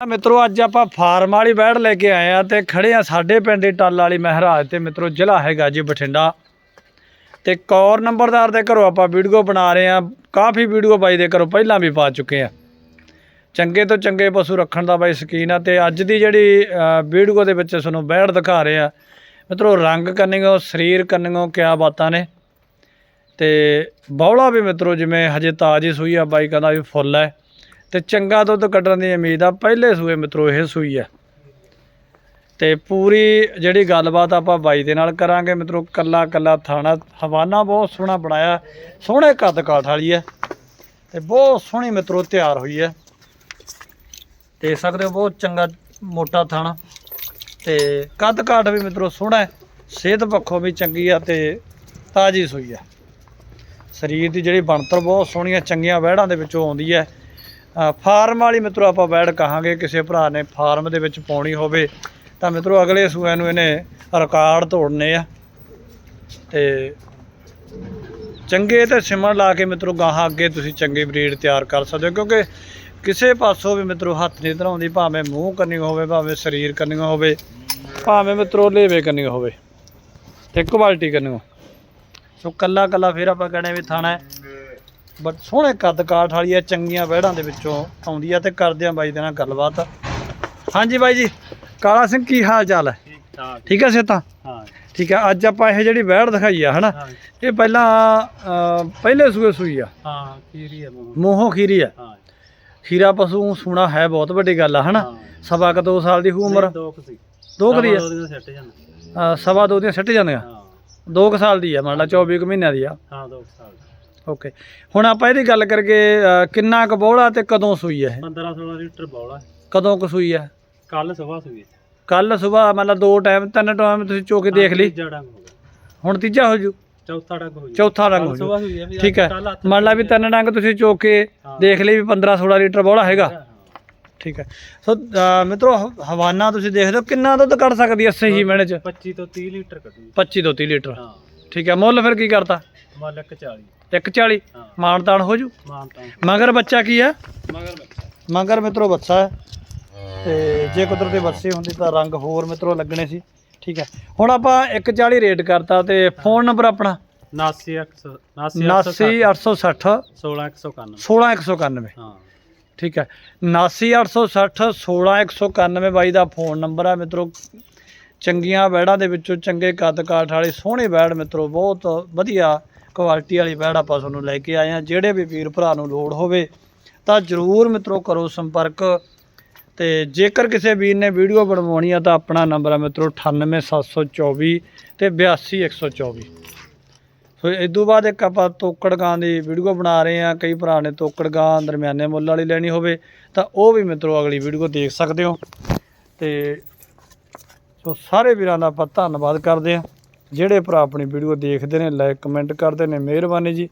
ਮਿੱਤਰੋ, ਅੱਜ ਆਪਾਂ ਫਾਰਮ ਵਾਲੀ ਬੈੜ ਲੈ ਕੇ ਆਏ ਆ ਤੇ ਖੜੇ ਆ ਸਾਡੇ ਪਿੰਡ ਦੀ ਟੱਲ ਵਾਲੀ ਮਹਿਰਾਜ ਤੇ ਮਿੱਤਰੋ, ਜ਼ਿਲ੍ਹਾ ਹੈਗਾ ਜੀ ਬਠਿੰਡਾ। ਤੇ ਕੌਰ ਨੰਬਰਦਾਰ ਦੇ ਘਰੋਂ ਆਪਾਂ ਵੀਡੀਓ ਬਣਾ ਰਹੇ ਆ। ਕਾਫੀ ਵੀਡੀਓ ਬਾਈ ਦੇ ਘਰੋਂ ਪਹਿਲਾਂ ਵੀ ਪਾ ਚੁੱਕੇ ਆ। ਚੰਗੇ ਤੋਂ ਚੰਗੇ ਪਸ਼ੂ ਰੱਖਣ ਦਾ ਬਾਈ ਸ਼ਕੀਨ ਆ ਤੇ ਅੱਜ ਦੀ ਜਿਹੜੀ ਵੀਡੀਓ ਦੇ ਵਿੱਚ ਤੁਹਾਨੂੰ ਬੈੜ ਦਿਖਾ ਰਹੇ ਆ। ਮਿੱਤਰੋ, ਰੰਗ ਕੰਨਿਓ, ਸਰੀਰ ਕੰਨਿਓ, ਕਿਆ ਬਾਤਾਂ ਨੇ। ਤੇ ਬੌਲਾ ਵੀ ਮਿੱਤਰੋ, ਜਿਵੇਂ ਹਜੇ ਤਾਜ਼ੀ ਸੂਈ ਆ, ਬਾਈ ਕਹਿੰਦਾ ਵੀ ਫੁੱਲ ਹੈ। ਤੇ ਚੰਗਾ ਦੁੱਧ ਕੱਢਣ ਦੀ ਉਮੀਦ ਆ, ਪਹਿਲੇ ਸੂਏ ਮਿੱਤਰੋ, ਇਹ ਸੂਈ ਆ। ਤੇ ਪੂਰੀ ਜਿਹੜੀ ਗੱਲਬਾਤ ਆਪਾਂ ਬਾਈ ਦੇ ਨਾਲ ਕਰਾਂਗੇ ਮਿੱਤਰੋ, ਕੱਲਾ ਕੱਲਾ ਥਾਣਾ, ਹਵਾਨਾ ਬਹੁਤ ਸੋਹਣਾ ਬਣਾਇਆ, ਸੋਹਣੇ ਕੱਦ ਕਾਠ ਵਾਲੀ ਹੈ ਤੇ ਬਹੁਤ ਸੋਹਣੀ ਮਿੱਤਰੋ, ਤਿਆਰ ਹੋਈ ਹੈ ਦੇਖ ਸਕਦੇ ਹੋ, ਬਹੁਤ ਚੰਗਾ ਮੋਟਾ ਥਾਣਾ, ਤੇ ਕੱਦ ਕਾਠ ਵੀ ਮਿੱਤਰੋ ਸੋਹਣਾ ਹੈ, ਸਿਹਤ ਪੱਖੋਂ ਵੀ ਚੰਗੀ ਆ ਤੇ ਤਾਜੀ ਸੂਈ ਆ। ਸਰੀਰ ਦੀ ਜਿਹੜੀ ਬਣਤਰ ਬਹੁਤ ਸੋਹਣੀਆਂ ਚੰਗੀਆਂ ਵਹਿੜਾਂ ਦੇ ਵਿੱਚੋਂ ਆਉਂਦੀ ਹੈ ਫਾਰਮ ਵਾਲੀ ਮਿੱਤਰੋ ਆਪਾਂ ਵੈੜ ਕਹਾਂਗੇ, ਕਿਸੇ ਭਰਾ ਨੇ ਫਾਰਮ ਦੇ ਵਿੱਚ ਪਾਉਣੀ ਹੋਵੇ, ਤਾਂ ਮਿੱਤਰੋ ਅਗਲੇ ਸੂਏ ਨੂੰ ਇਹਨੇ ਰਿਕਾਰਡ ਤੋੜਨੇ ਆ। ਤੇ ਚੰਗੇ ਤੇ ਸਿਮਣ ਲਾ ਕੇ ਮਿੱਤਰੋ ਗਾਹਾਂ ਅੱਗੇ ਤੁਸੀਂ ਚੰਗੀ ਬਰੀਡ ਤਿਆਰ ਕਰ ਸਕਦੇ ਹੋ, ਕਿਉਂਕਿ ਕਿਸੇ ਪਾਸੋਂ ਵੀ ਮਿੱਤਰੋ ਹੱਥ ਨਹੀਂ ਧਰਾਉਂਦੀ, ਭਾਵੇਂ ਮੂੰਹ ਕਰਨੀ ਹੋਵੇ, ਭਾਵੇਂ ਸਰੀਰ ਕਰਨੀ ਹੋਵੇ, ਭਾਵੇਂ ਮਿੱਤਰੋ ਲੇਵੇ ਕਰਨੀ ਹੋਵੇ, ਤੇ ਕੁਆਲਿਟੀ ਕੰਨੀ ਸੋ ਕੱਲਾ ਕੱਲਾ ਫਿਰ ਆਪਾਂ ਕਹਿੰਦੇ ਵੀ ਥਾਣਾ ਬਟ ਸੋਹਣੇ ਕੱਦ ਕਾਠ ਵਾਲੀ ਆ ਚੰਗੀਆਂ ਵਹਿੜਾਂ ਦੇ ਵਿੱਚੋਂ ਆਉਂਦੀ ਆ ਤੇ ਕਰਦੇ ਆ ਬਾਈ ਦੇ ਨਾਲ ਗੱਲਬਾਤ ਹਾਂਜੀ ਬਾਈ ਜੀ ਕਾਲਾ ਸਿੰਘ ਕੀ ਹਾਲ ਚਾਲ ਹੈ? ਠੀਕ ਹੈ ਸੇਤਾ ਹਾਂ। ਠੀਕ ਹੈ ਅੱਜ ਆਪਾਂ ਇਹ ਜਿਹੜੀ ਵਹਿੜ ਦਿਖਾਈ ਆ ਹਨਾ? ਹਾਂ। ਇਹ ਪਹਿਲਾਂ ਪਹਿਲੇ ਸੂਏ ਸੂਈ ਆ। ਹਾਂ ਹੈ ਮੂੰਹ। ਖੀਰੀ ਆ। ਹਾਂ। ਖੀਰਾ ਪਸ਼ੂ ਸੂਣਾ ਹੈ ਬਹੁਤ ਵੱਡੀ ਗੱਲ ਆ ਹਨਾ? ਹਾਂ। ਸਵਾ ਕ 2 ਸਾਲ ਦੀ ਹੋਊ ਉਮਰ ਦੋ ਕੁ ਸੀ। ਦੋ ਕੁ ਦੀ ਆ? ਦੋ ਸਵਾ ਦੋ ਦੀਆਂ ਸਿੱਟ ਜਾਂਦੀਆਂ? ਹਾਂ। 2 ਕੁ ਸਾਲ ਦੀ ਆ ਮੰਨ ਲਾ 24 ਕੁ ਮਹੀਨਿਆਂ ਦੀ ਆ। ਹਾਂ ਦੋ ਕੁ ਸਾਲ ਓਕੇ। ਹੁਣ ਆਪਾਂ ਇਹਦੀ ਗੱਲ ਕਰਕੇ ਕਿੰਨਾ ਕੁ ਬੋਲਾ ਤੇ ਕਦੋਂ ਸੂਈ ਹੈ 15 16 ਲੀਟਰ ਬੌਲਾ ਕਦੋਂ ਕੁ ਸੂਈ ਹੈ ਕੱਲ ਸਵੇਰ ਸੂਈ ਕੱਲ ਸਵੇਰ ਮਤਲਬ ਦੋ ਟਾਈਮ ਤਿੰਨ ਟਾਈਮ ਤੁਸੀਂ ਚੋ ਕੇ ਦੇਖ ਲਈ? ਡੰਗ ਹੋ ਹੁਣ ਤੀਜਾ ਹੋ ਜੂ? ਚੌਥਾ ਡੰਗ ਹੋ ਗਿਆ ਚੌਥਾ ਰੰਗ ਹੋ ਜੂ। ਹੈ ਠੀਕ ਹੈ। ਮੰਨ ਲਾ ਵੀ ਤਿੰਨ ਡੰਗ ਤੁਸੀਂ ਚੋ ਕੇ ਹਾਂ। ਦੇਖ ਲਈ ਵੀ 15 16 ਲੀਟਰ ਬੋਲਾ ਹੈਗਾ। ਹਾਂ। ਠੀਕ ਹੈ। ਸੋ ਮਿੱਤਰੋ ਹ- ਹਵਾਨਾ ਤੁਸੀਂ ਦੇਖਦੇ ਹੋ ਕਿੰਨਾ ਦੁੱਧ ਕੱਢ ਸਕਦੀ ਹੈ ਸਹੀ ਮਹੀਨੇ ਚ? 25 ਤੋਂ 30 ਲੀਟਰ ਕੱਢੀ। 25 ਤੋਂ 30 ਲੀਟਰ। ਹਾਂ। ਠੀਕ ਹੈ। ਮੁੱਲ ਫਿਰ ਕੀ ਕਰਤਾ? ਮਾਲਕ 40 140 ਹਾਂ। ਮਾਨਤਾਨ ਹੋ ਜੂ? ਮਾਨਤਾ ਮਗਰ ਬੱਚਾ ਕੀ ਹੈ? ਮਗਰ ਬੱਚਾ। ਮਗਰ ਮਿੱਤਰੋ ਬੱਚਾ ਹੈ। ਤੇ ਜੇ ਕੁਦਰਤੀ ਬੱਚੇ ਹੁੰਦੀ ਤਾਂ ਰੰਗ ਹੋਰ ਮਿੱਤਰੋ ਲੱਗਣੇ ਸੀ। ਠੀਕ ਹੈ। ਹੁਣ ਆਪਾਂ 140 ਰੇਟ ਕਰਤਾ ਤੇ ਫੋਨ ਨੰਬਰ ਆਪਣਾ? 79 79 79860 16191 16191 ਹਾਂ। ਠੀਕ ਹੈ। 79860 16191 ਬਾਈ ਦਾ ਫੋਨ ਨੰਬਰ ਹੈ ਮਿੱਤਰੋ। ਚੰਗੀਆਂ ਬੈੜਾਂ ਦੇ ਵਿੱਚੋਂ ਚੰਗੇ ਕੱਦ ਕਾਠ ਵਾਲੀ ਸੋਹਣੀ ਬੈੜ ਮਿੱਤਰੋ ਬਹੁਤ ਵਧੀਆ ਕੁਆਲਿਟੀ ਵਾਲੀ ਬੈੜ ਆਪਾਂ ਤੁਹਾਨੂੰ ਲੈ ਕੇ ਆਏ ਹਾਂ। ਜਿਹੜੇ ਵੀ ਵੀਰ ਭਰਾ ਨੂੰ ਲੋੜ ਹੋਵੇ ਤਾਂ ਜਰੂਰ ਮਿੱਤਰੋ ਕਰੋ ਸੰਪਰਕ। ਤੇ ਜੇਕਰ ਕਿਸੇ ਵੀਰ ਨੇ ਵੀਡੀਓ ਬਣਵਾਉਣੀ ਆ ਤਾਂ ਆਪਣਾ ਨੰਬਰ ਹੈ ਮਿੱਤਰੋ 98724 ਤੇ 82124 ਸੋ ਇਸ ਤੋਂ ਬਾਅਦ ਇੱਕ ਆਪਾਂ ਤੋਕੜ ਗਾਂ ਦੀ ਵੀਡੀਓ ਬਣਾ ਰਹੇ ਆ ਕਈ ਭਰਾ ਨੇ ਤੋਕੜ ਗਾਂ ਦਰਮਿਆਨੇ ਮੁੱਲ ਵਾਲੀ ਲੈਣੀ ਹੋਵੇ ਤਾਂ ਉਹ ਵੀ ਮਿੱਤਰੋ ਅਗਲੀ ਵੀਡੀਓ ਦੇਖ ਸਕਦੇ ਹੋ। ਤੇ ਸੋ ਸਾਰੇ ਵੀਰਾਂ ਦਾ ਆਪਾਂ ਧੰਨਵਾਦ ਕਰਦੇ ਆ ਜਿਹੜੇ ਭਰਾ ਆਪਣੀ ਵੀਡੀਓ ਦੇਖਦੇ ਨੇ ਲਾਈਕ ਕਮੈਂਟ ਕਰਦੇ ਨੇ ਮਿਹਰਬਾਨੀ ਜੀ।